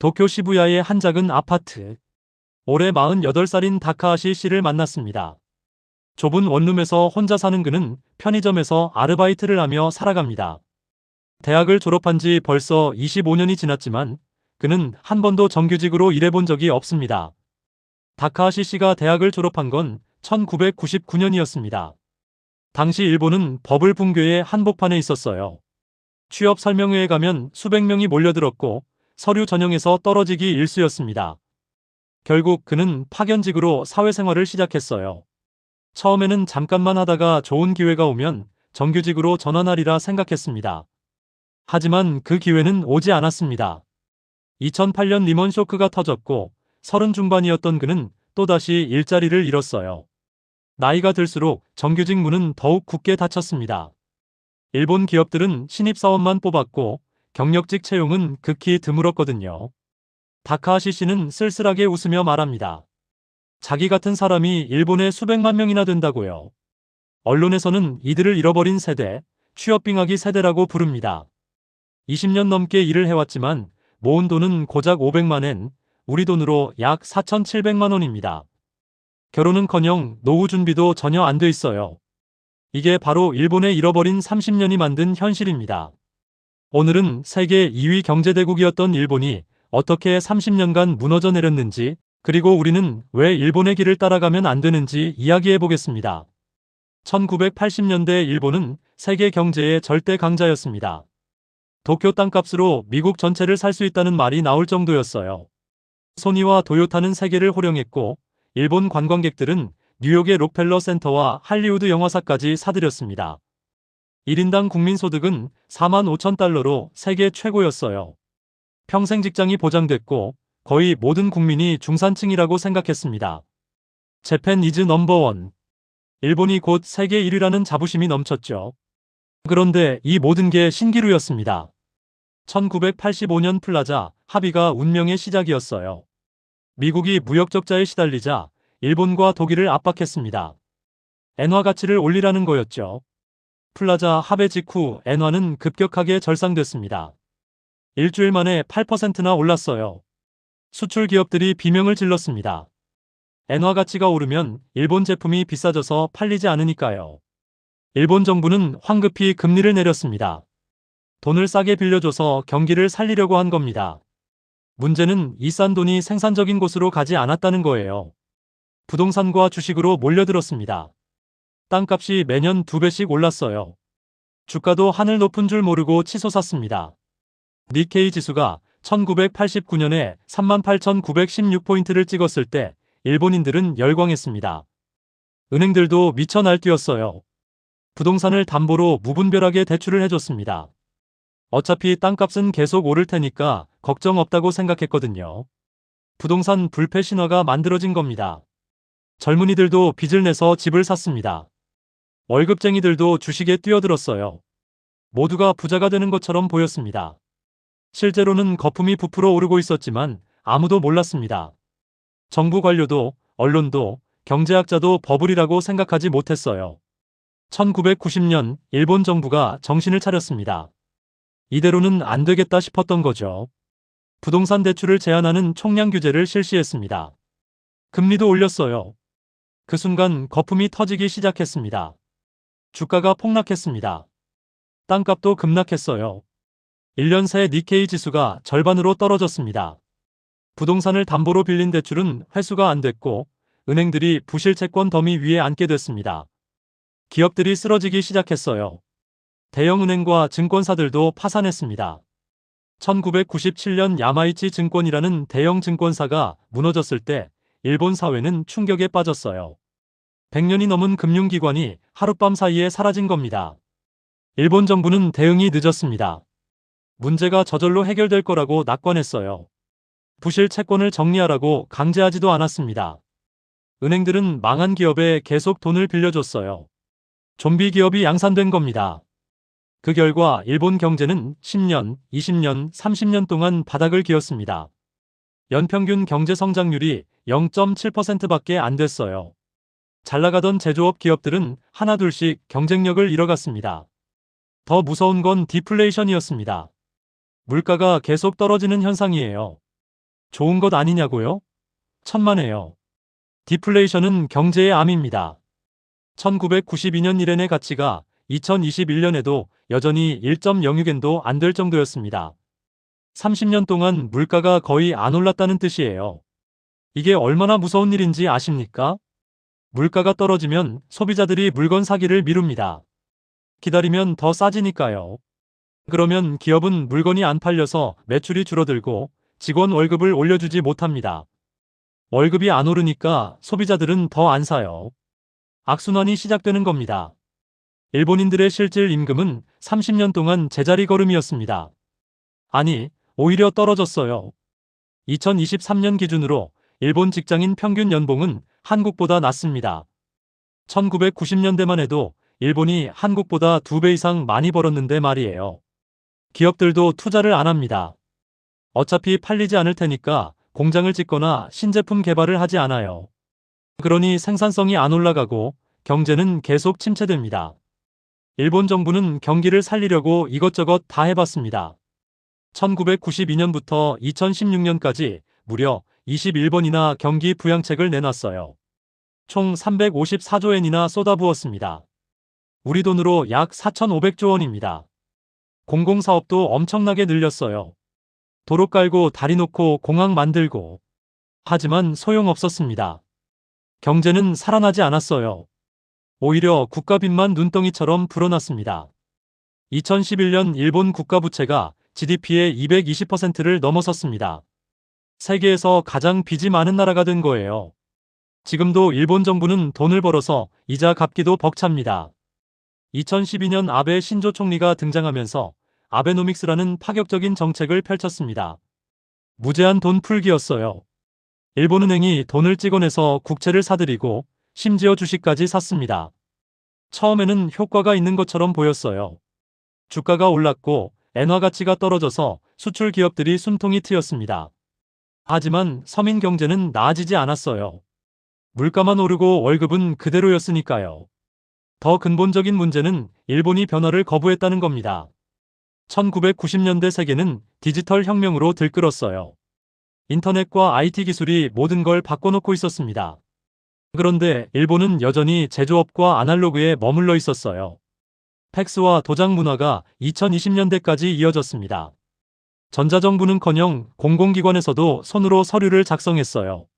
도쿄 시부야의 한 작은 아파트. 올해 48살인 다카하시 씨를 만났습니다. 좁은 원룸에서 혼자 사는 그는 편의점에서 아르바이트를 하며 살아갑니다. 대학을 졸업한 지 벌써 25년이 지났지만 그는 한 번도 정규직으로 일해본 적이 없습니다. 다카하시 씨가 대학을 졸업한 건 1999년이었습니다. 당시 일본은 버블 붕괴의 한복판에 있었어요. 취업 설명회에 가면 수백 명이 몰려들었고 서류 전형에서 떨어지기 일쑤였습니다. 결국 그는 파견직으로 사회생활을 시작했어요. 처음에는 잠깐만 하다가 좋은 기회가 오면 정규직으로 전환하리라 생각했습니다. 하지만 그 기회는 오지 않았습니다. 2008년 리먼 쇼크가 터졌고 서른 중반이었던 그는 또다시 일자리를 잃었어요. 나이가 들수록 정규직 문은 더욱 굳게 닫혔습니다. 일본 기업들은 신입사원만 뽑았고 경력직 채용은 극히 드물었거든요. 다카하시 씨는 쓸쓸하게 웃으며 말합니다. 자기 같은 사람이 일본에 수백만 명이나 된다고요. 언론에서는 이들을 잃어버린 세대, 취업빙하기 세대라고 부릅니다. 20년 넘게 일을 해왔지만 모은 돈은 고작 500만엔, 우리 돈으로 약 4,700만 원입니다. 결혼은커녕 노후 준비도 전혀 안 돼 있어요. 이게 바로 일본의 잃어버린 30년이 만든 현실입니다. 오늘은 세계 2위 경제대국이었던 일본이 어떻게 30년간 무너져 내렸는지, 그리고 우리는 왜 일본의 길을 따라가면 안 되는지 이야기해 보겠습니다. 1980년대 일본은 세계 경제의 절대 강자였습니다. 도쿄 땅값으로 미국 전체를 살 수 있다는 말이 나올 정도였어요. 소니와 도요타는 세계를 호령했고 일본 관광객들은 뉴욕의 록펠러 센터와 할리우드 영화사까지 사들였습니다. 1인당 국민소득은 4만 5천 달러로 세계 최고였어요. 평생 직장이 보장됐고 거의 모든 국민이 중산층이라고 생각했습니다. 재팬 이즈 넘버원. 일본이 곧 세계 1위라는 자부심이 넘쳤죠. 그런데 이 모든 게 신기루였습니다. 1985년 플라자 합의가 운명의 시작이었어요. 미국이 무역 적자에 시달리자 일본과 독일을 압박했습니다. 엔화 가치를 올리라는 거였죠. 플라자 합의 직후 엔화는 급격하게 절상됐습니다. 일주일 만에 8%나 올랐어요. 수출 기업들이 비명을 질렀습니다. 엔화 가치가 오르면 일본 제품이 비싸져서 팔리지 않으니까요. 일본 정부는 황급히 금리를 내렸습니다. 돈을 싸게 빌려줘서 경기를 살리려고 한 겁니다. 문제는 이 싼 돈이 생산적인 곳으로 가지 않았다는 거예요. 부동산과 주식으로 몰려들었습니다. 땅값이 매년 두 배씩 올랐어요. 주가도 하늘 높은 줄 모르고 치솟았습니다. 니케이 지수가 1989년에 38,916포인트를 찍었을 때 일본인들은 열광했습니다. 은행들도 미쳐 날뛰었어요. 부동산을 담보로 무분별하게 대출을 해줬습니다. 어차피 땅값은 계속 오를 테니까 걱정 없다고 생각했거든요. 부동산 불패 신화가 만들어진 겁니다. 젊은이들도 빚을 내서 집을 샀습니다. 월급쟁이들도 주식에 뛰어들었어요. 모두가 부자가 되는 것처럼 보였습니다. 실제로는 거품이 부풀어 오르고 있었지만 아무도 몰랐습니다. 정부 관료도 언론도 경제학자도 버블이라고 생각하지 못했어요. 1990년 일본 정부가 정신을 차렸습니다. 이대로는 안 되겠다 싶었던 거죠. 부동산 대출을 제한하는 총량 규제를 실시했습니다. 금리도 올렸어요. 그 순간 거품이 터지기 시작했습니다. 주가가 폭락했습니다. 땅값도 급락했어요. 1년 새 니케이 지수가 절반으로 떨어졌습니다. 부동산을 담보로 빌린 대출은 회수가 안 됐고 은행들이 부실 채권 더미 위에 앉게 됐습니다. 기업들이 쓰러지기 시작했어요. 대형은행과 증권사들도 파산했습니다. 1997년 야마이치 증권이라는 대형 증권사가 무너졌을 때 일본 사회는 충격에 빠졌어요. 100년이 넘은 금융기관이 하룻밤 사이에 사라진 겁니다. 일본 정부는 대응이 늦었습니다. 문제가 저절로 해결될 거라고 낙관했어요. 부실 채권을 정리하라고 강제하지도 않았습니다. 은행들은 망한 기업에 계속 돈을 빌려줬어요. 좀비 기업이 양산된 겁니다. 그 결과 일본 경제는 10년, 20년, 30년 동안 바닥을 기었습니다. 연평균 경제 성장률이 0.7%밖에 안 됐어요. 잘 나가던 제조업 기업들은 하나둘씩 경쟁력을 잃어갔습니다. 더 무서운 건 디플레이션이었습니다. 물가가 계속 떨어지는 현상이에요. 좋은 것 아니냐고요? 천만에요. 디플레이션은 경제의 암입니다. 1992년 1엔의 가치가 2021년에도 여전히 1.06엔도 안 될 정도였습니다. 30년 동안 물가가 거의 안 올랐다는 뜻이에요. 이게 얼마나 무서운 일인지 아십니까? 물가가 떨어지면 소비자들이 물건 사기를 미룹니다. 기다리면 더 싸지니까요. 그러면 기업은 물건이 안 팔려서 매출이 줄어들고 직원 월급을 올려주지 못합니다. 월급이 안 오르니까 소비자들은 더 안 사요. 악순환이 시작되는 겁니다. 일본인들의 실질 임금은 30년 동안 제자리 걸음이었습니다. 아니, 오히려 떨어졌어요. 2023년 기준으로 일본 직장인 평균 연봉은 한국보다 낮습니다. 1990년대만 해도 일본이 한국보다 두배 이상 많이 벌었는데 말이에요. 기업들도 투자를 안 합니다. 어차피 팔리지 않을 테니까 공장을 짓거나 신제품 개발을 하지 않아요. 그러니 생산성이 안 올라가고 경제는 계속 침체됩니다. 일본 정부는 경기를 살리려고 이것저것 다 해봤습니다. 1992년부터 2016년까지 무려 21번이나 경기 부양책을 내놨어요. 총 354조 엔이나 쏟아부었습니다. 우리 돈으로 약 4,500조 원입니다. 공공사업도 엄청나게 늘렸어요. 도로 깔고 다리 놓고 공항 만들고. 하지만 소용없었습니다. 경제는 살아나지 않았어요. 오히려 국가빚만 눈덩이처럼 불어났습니다. 2011년 일본 국가부채가 GDP의 220%를 넘어섰습니다. 세계에서 가장 빚이 많은 나라가 된 거예요. 지금도 일본 정부는 돈을 벌어서 이자 갚기도 벅찹니다. 2012년 아베 신조 총리가 등장하면서 아베노믹스라는 파격적인 정책을 펼쳤습니다. 무제한 돈 풀기였어요. 일본은행이 돈을 찍어내서 국채를 사들이고 심지어 주식까지 샀습니다. 처음에는 효과가 있는 것처럼 보였어요. 주가가 올랐고 엔화 가치가 떨어져서 수출 기업들이 숨통이 트였습니다. 하지만 서민 경제는 나아지지 않았어요. 물가만 오르고 월급은 그대로였으니까요. 더 근본적인 문제는 일본이 변화를 거부했다는 겁니다. 1990년대 세계는 디지털 혁명으로 들끓었어요. 인터넷과 IT 기술이 모든 걸 바꿔놓고 있었습니다. 그런데 일본은 여전히 제조업과 아날로그에 머물러 있었어요. 팩스와 도장 문화가 2020년대까지 이어졌습니다. 전자정부는커녕 공공기관에서도 손으로 서류를 작성했어요.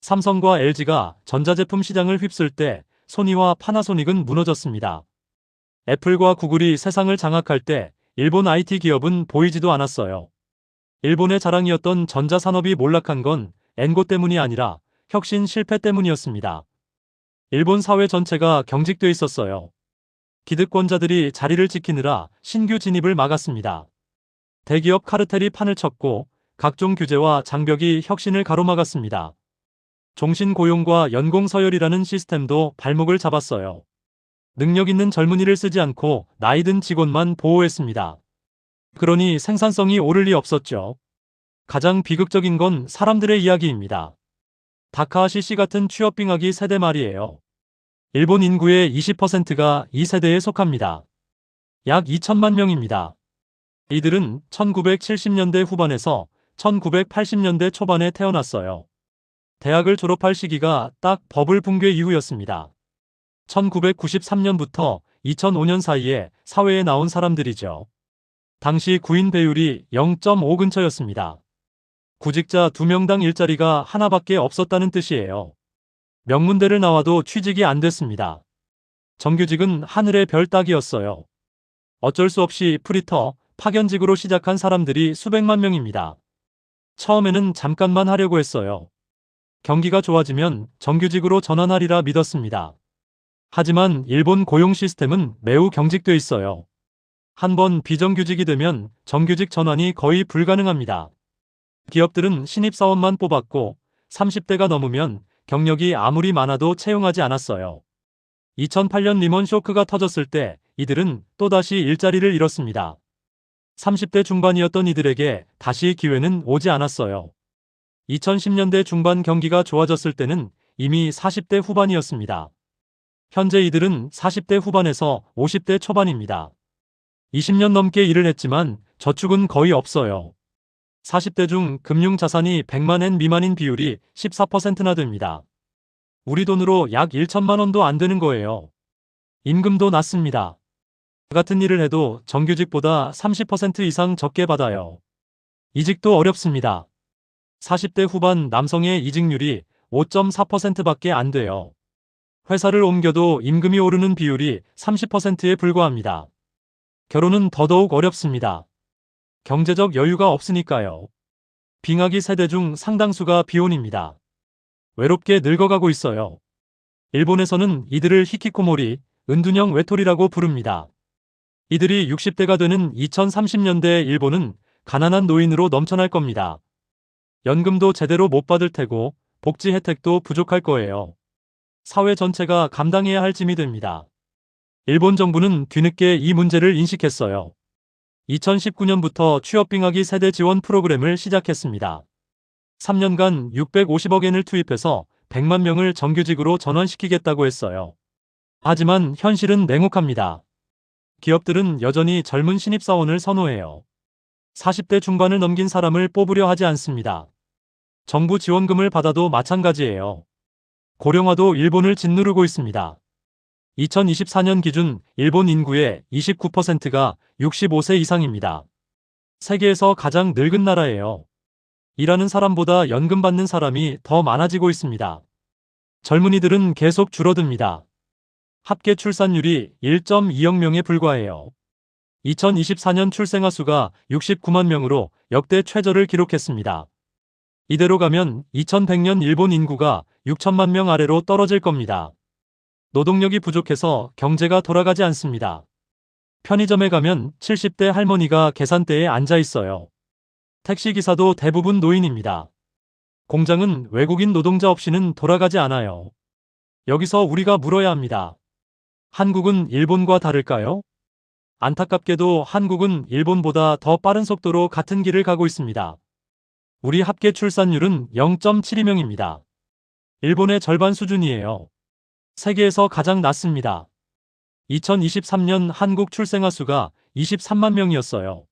삼성과 LG가 전자제품 시장을 휩쓸 때 소니와 파나소닉은 무너졌습니다. 애플과 구글이 세상을 장악할 때 일본 IT 기업은 보이지도 않았어요. 일본의 자랑이었던 전자산업이 몰락한 건 엔고 때문이 아니라 혁신 실패 때문이었습니다. 일본 사회 전체가 경직돼 있었어요. 기득권자들이 자리를 지키느라 신규 진입을 막았습니다. 대기업 카르텔이 판을 쳤고 각종 규제와 장벽이 혁신을 가로막았습니다. 종신 고용과 연공 서열이라는 시스템도 발목을 잡았어요. 능력 있는 젊은이를 쓰지 않고 나이 든 직원만 보호했습니다. 그러니 생산성이 오를 리 없었죠. 가장 비극적인 건 사람들의 이야기입니다. 다카하시 씨 같은 취업빙하기 세대 말이에요. 일본 인구의 20%가 이 세대에 속합니다. 약 2천만 명입니다. 이들은 1970년대 후반에서 1980년대 초반에 태어났어요. 대학을 졸업할 시기가 딱 버블 붕괴 이후였습니다. 1993년부터 2005년 사이에 사회에 나온 사람들이죠. 당시 구인 배율이 0.5 근처였습니다. 구직자 2명당 일자리가 하나밖에 없었다는 뜻이에요. 명문대를 나와도 취직이 안 됐습니다. 정규직은 하늘의 별 따기였어요. 어쩔 수 없이 프리터, 파견직으로 시작한 사람들이 수백만 명입니다. 처음에는 잠깐만 하려고 했어요. 경기가 좋아지면 정규직으로 전환하리라 믿었습니다. 하지만 일본 고용 시스템은 매우 경직돼 있어요. 한번 비정규직이 되면 정규직 전환이 거의 불가능합니다. 기업들은 신입사원만 뽑았고 30대가 넘으면 경력이 아무리 많아도 채용하지 않았어요. 2008년 리먼 쇼크가 터졌을 때 이들은 또다시 일자리를 잃었습니다. 30대 중반이었던 이들에게 다시 기회는 오지 않았어요. 2010년대 중반 경기가 좋아졌을 때는 이미 40대 후반이었습니다. 현재 이들은 40대 후반에서 50대 초반입니다. 20년 넘게 일을 했지만 저축은 거의 없어요. 40대 중 금융 자산이 100만 엔 미만인 비율이 14%나 됩니다. 우리 돈으로 약 1천만 원도 안 되는 거예요. 임금도 낮습니다. 같은 일을 해도 정규직보다 30% 이상 적게 받아요. 이직도 어렵습니다. 40대 후반 남성의 이직률이 5.4%밖에 안 돼요. 회사를 옮겨도 임금이 오르는 비율이 30%에 불과합니다. 결혼은 더더욱 어렵습니다. 경제적 여유가 없으니까요. 빙하기 세대 중 상당수가 비혼입니다. 외롭게 늙어가고 있어요. 일본에서는 이들을 히키코모리, 은둔형 외톨이라고 부릅니다. 이들이 60대가 되는 2030년대 일본은 가난한 노인으로 넘쳐날 겁니다. 연금도 제대로 못 받을 테고 복지 혜택도 부족할 거예요. 사회 전체가 감당해야 할 짐이 됩니다. 일본 정부는 뒤늦게 이 문제를 인식했어요. 2019년부터 취업빙하기 세대 지원 프로그램을 시작했습니다. 3년간 650억 엔을 투입해서 100만 명을 정규직으로 전환시키겠다고 했어요. 하지만 현실은 냉혹합니다. 기업들은 여전히 젊은 신입사원을 선호해요. 40대 중반을 넘긴 사람을 뽑으려 하지 않습니다. 정부 지원금을 받아도 마찬가지예요. 고령화도 일본을 짓누르고 있습니다. 2024년 기준 일본 인구의 29%가 65세 이상입니다. 세계에서 가장 늙은 나라예요. 일하는 사람보다 연금 받는 사람이 더 많아지고 있습니다. 젊은이들은 계속 줄어듭니다. 합계 출산율이 1.2억 명에 불과해요. 2024년 출생아 수가 69만 명으로 역대 최저를 기록했습니다. 이대로 가면 2100년 일본 인구가 6천만 명 아래로 떨어질 겁니다. 노동력이 부족해서 경제가 돌아가지 않습니다. 편의점에 가면 70대 할머니가 계산대에 앉아 있어요. 택시기사도 대부분 노인입니다. 공장은 외국인 노동자 없이는 돌아가지 않아요. 여기서 우리가 물어야 합니다. 한국은 일본과 다를까요? 안타깝게도 한국은 일본보다 더 빠른 속도로 같은 길을 가고 있습니다. 우리 합계 출산율은 0.72명입니다. 일본의 절반 수준이에요. 세계에서 가장 낮습니다. 2023년 한국 출생아 수가 23만 명이었어요.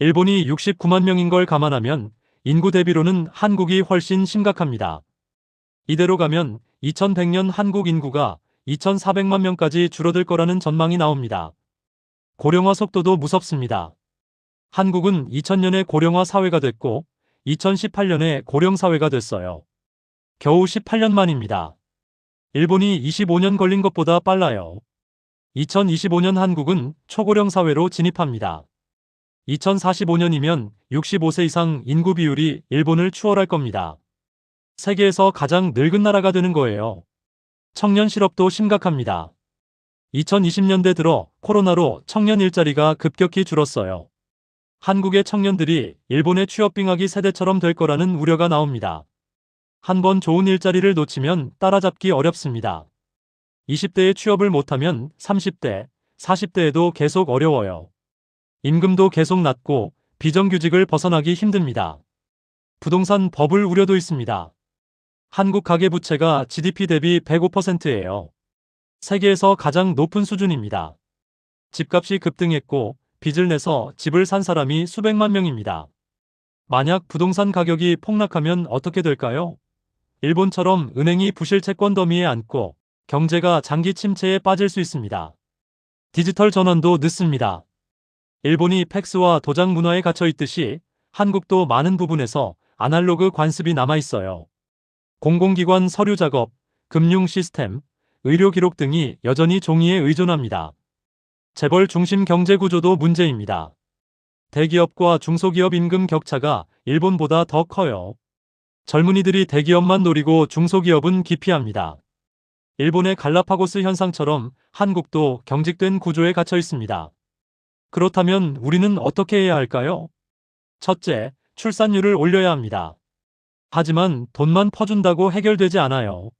일본이 69만 명인 걸 감안하면 인구 대비로는 한국이 훨씬 심각합니다. 이대로 가면 2100년 한국 인구가 2400만 명까지 줄어들 거라는 전망이 나옵니다. 고령화 속도도 무섭습니다. 한국은 2000년에 고령화 사회가 됐고 2018년에 고령 사회가 됐어요. 겨우 18년 만입니다. 일본이 25년 걸린 것보다 빨라요. 2025년 한국은 초고령 사회로 진입합니다. 2045년이면 65세 이상 인구 비율이 일본을 추월할 겁니다. 세계에서 가장 늙은 나라가 되는 거예요. 청년 실업도 심각합니다. 2020년대 들어 코로나로 청년 일자리가 급격히 줄었어요. 한국의 청년들이 일본의 취업빙하기 세대처럼 될 거라는 우려가 나옵니다. 한번 좋은 일자리를 놓치면 따라잡기 어렵습니다. 20대에 취업을 못하면 30대, 40대에도 계속 어려워요. 임금도 계속 낮고 비정규직을 벗어나기 힘듭니다. 부동산 버블 우려도 있습니다. 한국 가계부채가 GDP 대비 105%예요. 세계에서 가장 높은 수준입니다. 집값이 급등했고 빚을 내서 집을 산 사람이 수백만 명입니다. 만약 부동산 가격이 폭락하면 어떻게 될까요? 일본처럼 은행이 부실 채권 더미에 앉고 경제가 장기 침체에 빠질 수 있습니다. 디지털 전환도 늦습니다. 일본이 팩스와 도장 문화에 갇혀 있듯이 한국도 많은 부분에서 아날로그 관습이 남아 있어요. 공공기관 서류 작업, 금융 시스템, 의료 기록 등이 여전히 종이에 의존합니다. 재벌 중심 경제 구조도 문제입니다. 대기업과 중소기업 임금 격차가 일본보다 더 커요. 젊은이들이 대기업만 노리고 중소기업은 기피합니다. 일본의 갈라파고스 현상처럼 한국도 경직된 구조에 갇혀 있습니다. 그렇다면 우리는 어떻게 해야 할까요? 첫째, 출산율을 올려야 합니다. 하지만 돈만 퍼준다고 해결되지 않아요.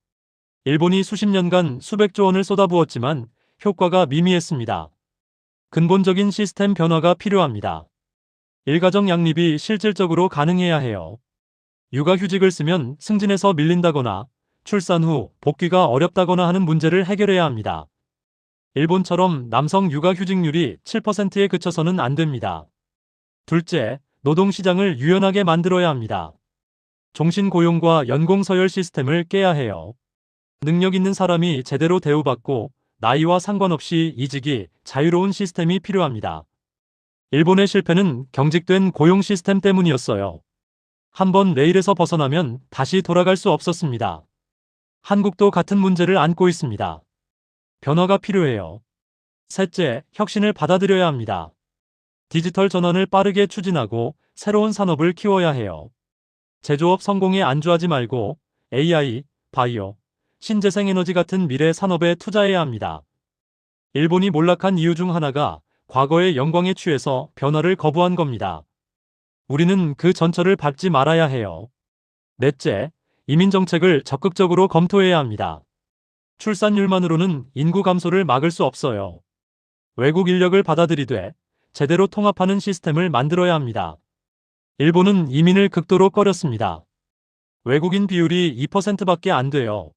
일본이 수십 년간 수백조 원을 쏟아부었지만 효과가 미미했습니다. 근본적인 시스템 변화가 필요합니다. 일가정 양립이 실질적으로 가능해야 해요. 육아휴직을 쓰면 승진에서 밀린다거나 출산 후 복귀가 어렵다거나 하는 문제를 해결해야 합니다. 일본처럼 남성 육아휴직률이 7%에 그쳐서는 안 됩니다. 둘째, 노동시장을 유연하게 만들어야 합니다. 종신고용과 연공서열 시스템을 깨야 해요. 능력 있는 사람이 제대로 대우받고 나이와 상관없이 이직이 자유로운 시스템이 필요합니다. 일본의 실패는 경직된 고용 시스템 때문이었어요. 한번 레일에서 벗어나면 다시 돌아갈 수 없었습니다. 한국도 같은 문제를 안고 있습니다. 변화가 필요해요. 셋째, 혁신을 받아들여야 합니다. 디지털 전환을 빠르게 추진하고 새로운 산업을 키워야 해요. 제조업 성공에 안주하지 말고 AI, 바이오, 신재생에너지 같은 미래 산업에 투자해야 합니다. 일본이 몰락한 이유 중 하나가 과거의 영광에 취해서 변화를 거부한 겁니다. 우리는 그 전철을 밟지 말아야 해요. 넷째, 이민 정책을 적극적으로 검토해야 합니다. 출산율만으로는 인구 감소를 막을 수 없어요. 외국 인력을 받아들이되 제대로 통합하는 시스템을 만들어야 합니다. 일본은 이민을 극도로 꺼렸습니다. 외국인 비율이 2%밖에 안 돼요.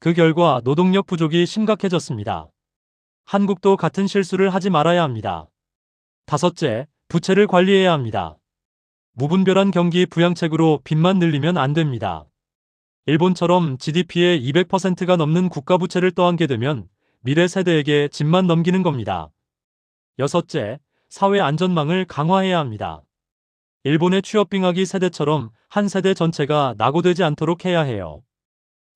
그 결과 노동력 부족이 심각해졌습니다. 한국도 같은 실수를 하지 말아야 합니다. 다섯째, 부채를 관리해야 합니다. 무분별한 경기 부양책으로 빚만 늘리면 안 됩니다. 일본처럼 GDP의 200%가 넘는 국가 부채를 떠안게 되면 미래 세대에게 집만 넘기는 겁니다. 여섯째, 사회 안전망을 강화해야 합니다. 일본의 취업빙하기 세대처럼 한 세대 전체가 낙오되지 않도록 해야 해요.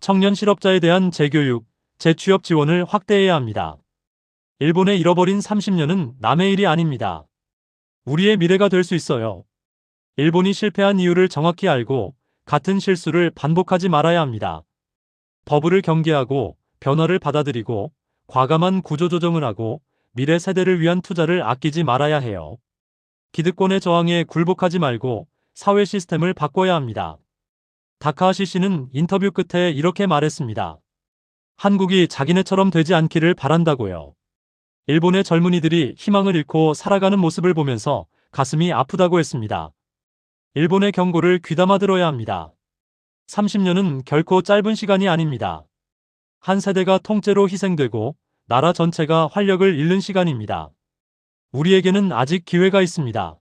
청년 실업자에 대한 재교육, 재취업 지원을 확대해야 합니다. 일본의 잃어버린 30년은 남의 일이 아닙니다. 우리의 미래가 될 수 있어요. 일본이 실패한 이유를 정확히 알고 같은 실수를 반복하지 말아야 합니다. 버블을 경계하고 변화를 받아들이고 과감한 구조조정을 하고 미래 세대를 위한 투자를 아끼지 말아야 해요. 기득권의 저항에 굴복하지 말고 사회 시스템을 바꿔야 합니다. 다카하시 씨는 인터뷰 끝에 이렇게 말했습니다. 한국이 자기네처럼 되지 않기를 바란다고요. 일본의 젊은이들이 희망을 잃고 살아가는 모습을 보면서 가슴이 아프다고 했습니다. 일본의 경고를 귀담아 들어야 합니다. 30년은 결코 짧은 시간이 아닙니다. 한 세대가 통째로 희생되고 나라 전체가 활력을 잃는 시간입니다. 우리에게는 아직 기회가 있습니다.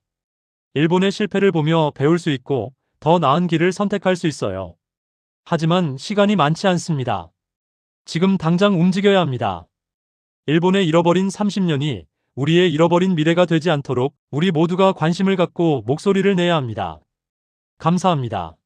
일본의 실패를 보며 배울 수 있고 더 나은 길을 선택할 수 있어요. 하지만 시간이 많지 않습니다. 지금 당장 움직여야 합니다. 일본의 잃어버린 30년이 우리의 잃어버린 미래가 되지 않도록 우리 모두가 관심을 갖고 목소리를 내야 합니다. 감사합니다.